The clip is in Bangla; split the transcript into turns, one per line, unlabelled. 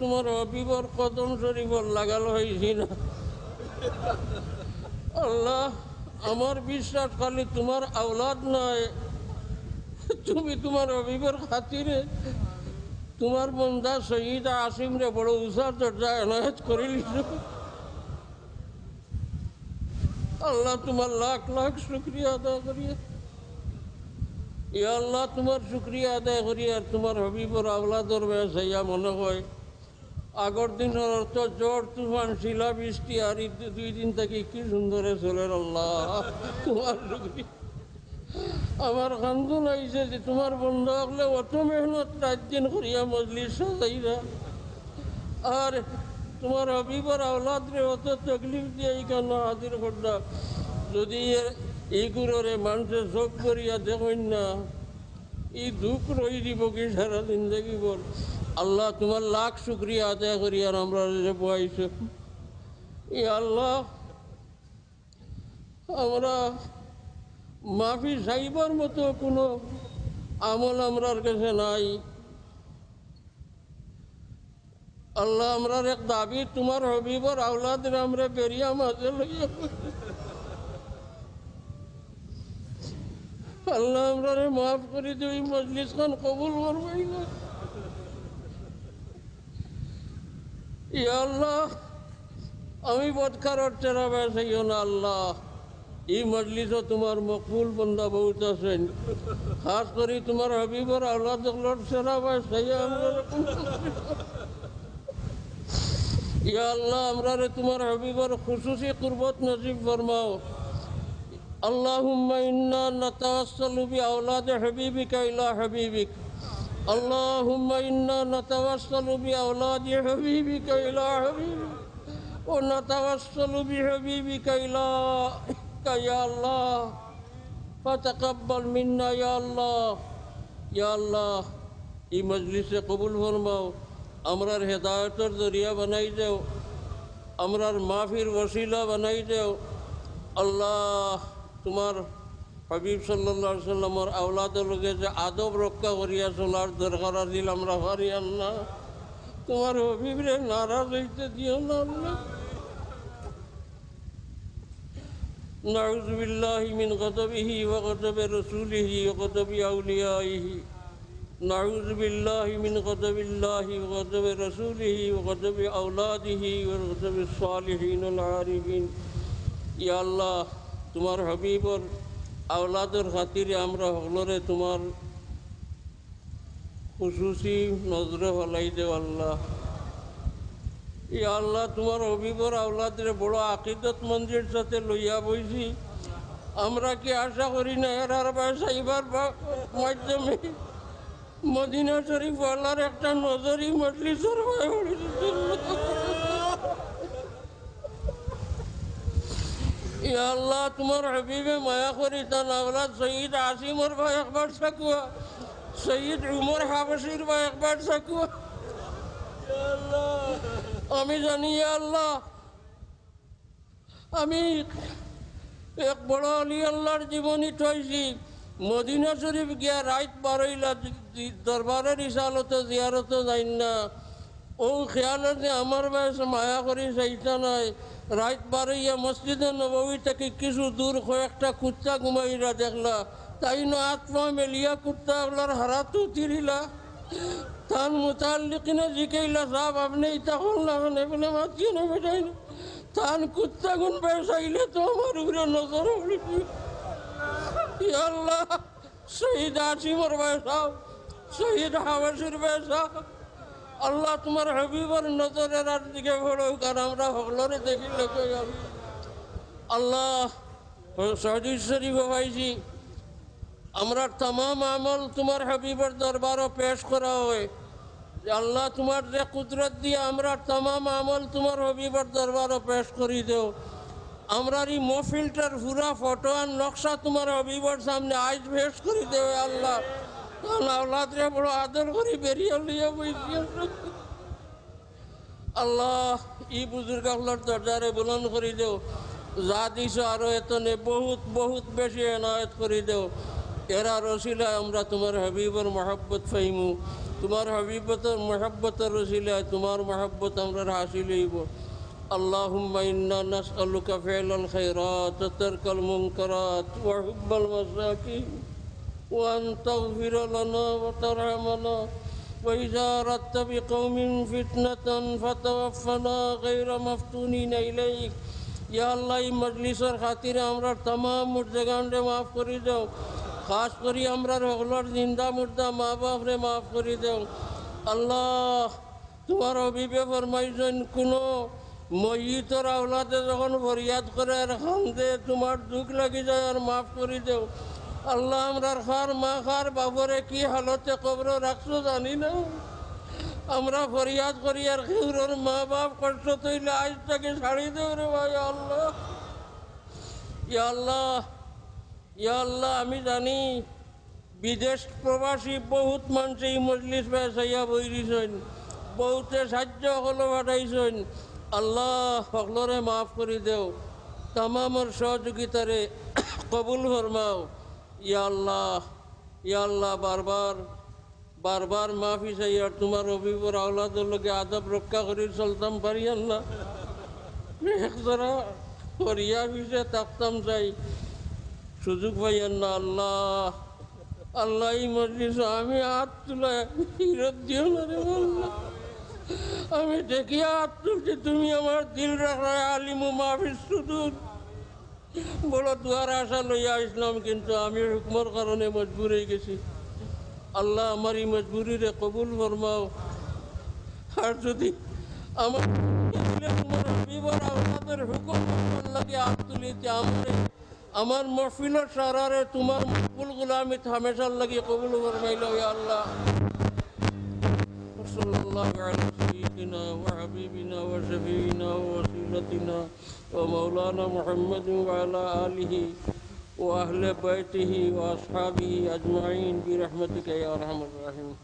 তোমার অবিবর কদম শরীফর লাগাল হয়েছি না। আল্লাহ, আমার বিশ্বাস খালি তোমার আওলাদ নয়। তুমি তোমার অবিবর খাতিরে তোমার বন্ধা শহীদ আসিম রে বড় উষা চর্চা এনায়ত করে লিছো আল্লাহ, তোমার লাখ লাখ শুক্রিয়া আদায় করিয়া আল্লাহ তোমার শুক্রিয়া আদায় করি আর তোমার হবিবর আওলাদর ব্যবসাইয়া মনে হয়। আগর দিনের অর্থ জ্বর, তুফান, শিলা, বৃষ্টি আর দুই দিন থেকে কি সুন্দরে চলে আল্লাহ। তোমার আমার কান্দন আইছে যে তোমার বন্ধ হলে অত মেহনত রাত দিন করিয়া মজলিস সাজাইরা আর তোমার হবিবর আওলাদরে অত তকলিফ দিয়ে কেন হাজির করতা যদি এইগুলোরে মানুষের চোখ করিয়া দেখেন না এই দুঃখ রই দিব কি সারা জিন্দগি বল আল্লাহ, তোমার লাখ শুক্রিয়া আদায় করি আর আমরা যে বয়স ই আল্লাহ, আমরা মাফি চাইবার মতো কোনো আমল আমরার কাছে নাই। আল্লাহ, আমরার এক দাবি, তোমার হবিবর আওলাদের আমরা বেরিয়া মাঝে লইয়া আল্লাহ আমরা মাফ করে দিই মজলিস খান কবুল করবাই না। আল্লাহ, আমি বদকার অর্চনা বেসাইও না আল্লাহ। এই মজলিসও তোমার মকবুল বন্দা বহুত আছেন খাস করে তোমার হবিবর আল্লাহ দখলর সেরা আমরা ইয়া আল্লাহ আমরা তোমার হবিবর খুশুসি কুরবত নসিব ফরমাও। اللهم إنا نتوسل بأولاد حبيبك إلى حبيبك اللهم إنا نتوسل بأولاد حبيبك إلى حبيبك ونتوسل بحبيبك إلىك يا الله فتقبل منا يا الله یا اللہ یہ مجلس سے قبول فرماؤ۔ امرار ہدایت اور ذریعہ بنائی دیو امرار معافر وسیلہ بنائی دیو اللہ তোমার হবিব সাল্লা সাল্লামর আওলাদের লোকে যে আদব রক্ষা করিয়া চলার দরকার দিল আমরা হারিয়ান না তোমার হবিবরে নারাজ হইতে দিও না আল্লাহ نعوذ بالله من غضبه وغضب رسوله وغضب أوليائه نعوذ بالله من غضب الله وغضب رسوله وغضب أولاده وغضب الصالحين العارفين ইয়া আল্লাহ তোমার হবিবর আওলাদের খাতিরে আমরা হলরে তোমার খুশুসি নজরে ফলাই দেও আল্লাহ। ইয়া আল্লাহ তোমার হবিবর আওলাদের বড় আকিদত মন্দির সাথে লইয়া বইছি। আমরা কি আশা করি না এরার বাসাইবার মাধ্যমে মদিনা শরীফ আল্লাহর একটা নজরই মজলিসের হয়ে উঠেছে ইয়া আল্লাহ তোমার হাবিবে মায়া করি তান আওলাদ সঈদ আসিমর ভাই একবার সাকুয়া সঈদ উমর হাবসির ভাই একবার সাকুয়া ইয়া আল্লাহ, আমি জানি ইয়া আল্লাহ আমি এক বড় আলী আল্লাহর জীবনী ঠইছি মদিনা শরীফ গিয়া রাইত বারইলা দরবারের ইসালতে জিয়ারত যাই না ও খেয়ালে যে আমার বয়স মায়া করি সেইটা নয় রাত বারইয়া মসজিদে নবী থেকে কিছু দূর কয়েকটা কুত্তা ঘুমাইরা দেখলা। তাই ন আত্মা মেলিয়া কুত্তা আপনার হারাতু তিরিলা। তান মুতাল্লিকিনে জিকাইলা সাহেব আপনি ইটা করলাম এগুলো মাতিও না বেটাই না। তান কুত্তা গুণ বেসাইলে তো আমার উপরে নজর আল্লাহ শহীদ আসিমর বেসাও শহীদ হাবাসির বেসাও আল্লাহ তোমার হবিবর নজরের আর দিকে ভরো কারণ আমরা হকলরে দেখি লোক আল্লাহ সহজি শরীফ পাইছি আমরা তাম আমল তোমার হবিবর দরবারও পেশ করা হয়। যে আল্লাহ তোমার যে কুদরত দিয়ে আমরা তাম আমল তোমার হবিবর দরবারও পেশ করি দেও। আমরা এই মহফিলটার পুরা ফটো আর নকশা তোমার হবিবর সামনে আজ পেশ করি দেও আল্লাহ। اللہ اولادnya بڑو عادل غریب ایری اللہ بیشیر اللہ ای بزرگ اللہ درجارے بلند کری دیو زادی سارو اتنے بہت بہت بیشی عنایت کری دیو ایرا رسیلہ امرہ تمہار حبیب اور محبت فہمو تمہار حبیبت اور محبت رسیلہ تمہار محبت امرہ حاصل ہی بو اللهم إنا نسألك فعل الخيرات وترك المنكرات وحب المساكين وأن تغفر لنا وترحمنا وإذا أردت بقوم فتنة فتوفنا غير مفتونين إليك ইয়া আল্লাহ এই মজলিসের খাতিরে আমরা তমাম মুর্দেগানরে মাফ করে দাও খাস করি আমরা হলর জিন্দা মুর্দা মা বাপরে মাফ করে দাও আল্লাহ তোমার অভিবে ফরমাইছেন কোনো ময়িতর আওলাদে যখন ফরিয়াদ করে আর খান্দে তোমার দুঃখ লাগি যায় আর মাফ করে দেও আল্লাহ আমরার খার মা খার বাবরে কি হালতে কবর রাখছো জানি না। আমরা ফরিয়াদ করি আর খেউরের মা বাপ কষ্ট তৈলে আজ তাকে ছাড়ি দেও রে ভাই, আল্লাহ। ইয়া আল্লাহ ইয়া আল্লাহ, আমি জানি বিদেশ প্রবাসী বহুত মানুষ এই মজলিস বেসাইয়া বইরিছেন, বহুতে সাহায্য হলো পাঠাইছেন। আল্লাহ সকলরে মাফ করে দেও তামামর সহযোগিতারে কবুল ফরমাও। ইয়া আল্লাহ ইয়া আল্লাহ, বারবার বারবার মাফি চাই আর তোমার অভিবর আওলাদের লোকে আদব রক্ষা করি, চলতাম পারি আল্লাহ। একজরা করিয়া থাকতাম চাই। সুযোগ পাইয়েন না আল্লাহ। আল্লাহ মজলিস আমি হাত তুলে আমি দেখিয়া হাত তুলছি, তুমি আমার দিল রাখায় আলিমু মাহফিস শুধু বড় দুয়ার আশা লইয়া আসলাম কিন্তু আমি হুকমর কারণে মজবুর হয়ে গেছি আল্লাহ আমার এই মজবুরিরে কবুল ফরমাও আর যদি আমার তোমার হাবিবর আওলাদের হুকুম লাগে হাত তুলিতে আমার আমার মহফিলের সারারে তোমার মকবুল গুলামিত হামেশার লাগে কবুল ফরমাইল ইয়া আল্লাহ وصلى الله على سيدنا وحبيبنا وشفينا ووسيلتنا ومولانا محمد وعلى آله وأهل بيته وأصحابه أجمعين برحمتك يا أرحم الراحمين